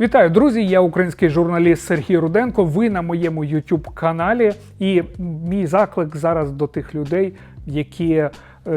Вітаю, друзі! Я український журналіст Сергій Руденко. Ви на моєму youtube каналі. І мій заклик зараз до тих людей, які е,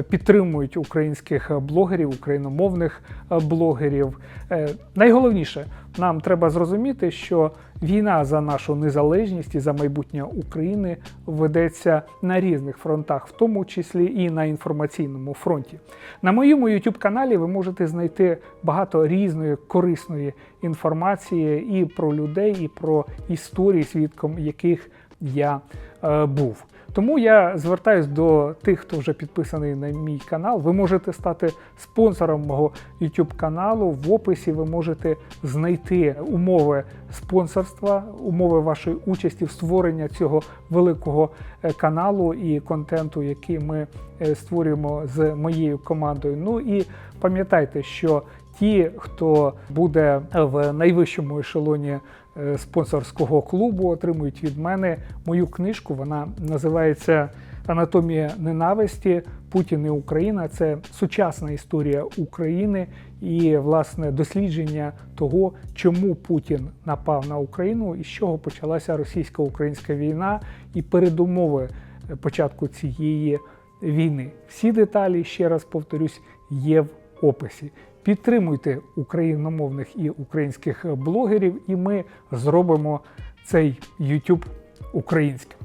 підтримують українських блогерів, україномовних е, блогерів. Е, Найголовніше, нам треба зрозуміти, що війна за нашу незалежність і за майбутнє України ведеться на різних фронтах, в тому числі і на інформаційному фронті. На моєму youtube каналі ви можете знайти багато різної корисної інформації і про людей, і про історії, свідком яких я е, був. Тому я звертаюсь до тих, хто вже підписаний на мій канал. Ви можете стати спонсором мого YouTube каналу. В описі ви можете знайти умови спонсорства, умови вашої участі в створенні цього великого е, каналу і контенту, який ми е, створюємо з моєю командою. Ну і пам'ятайте, що ті, хто буде в найвищому ешелоні е, спонсорського клубу, отримують від мене мою книжку. Вона називається Анатомія ненависті. Путін і Україна це сучасна історія України і власне дослідження того, чому Путін напав на Україну і з чого почалася російсько-українська війна, і передумови е, початку цієї війни. Всі деталі, ще раз повторюсь, є в описі. Підтримуйте україномовних і українських блогерів, і ми зробимо цей YouTube українським.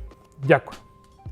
Дякую.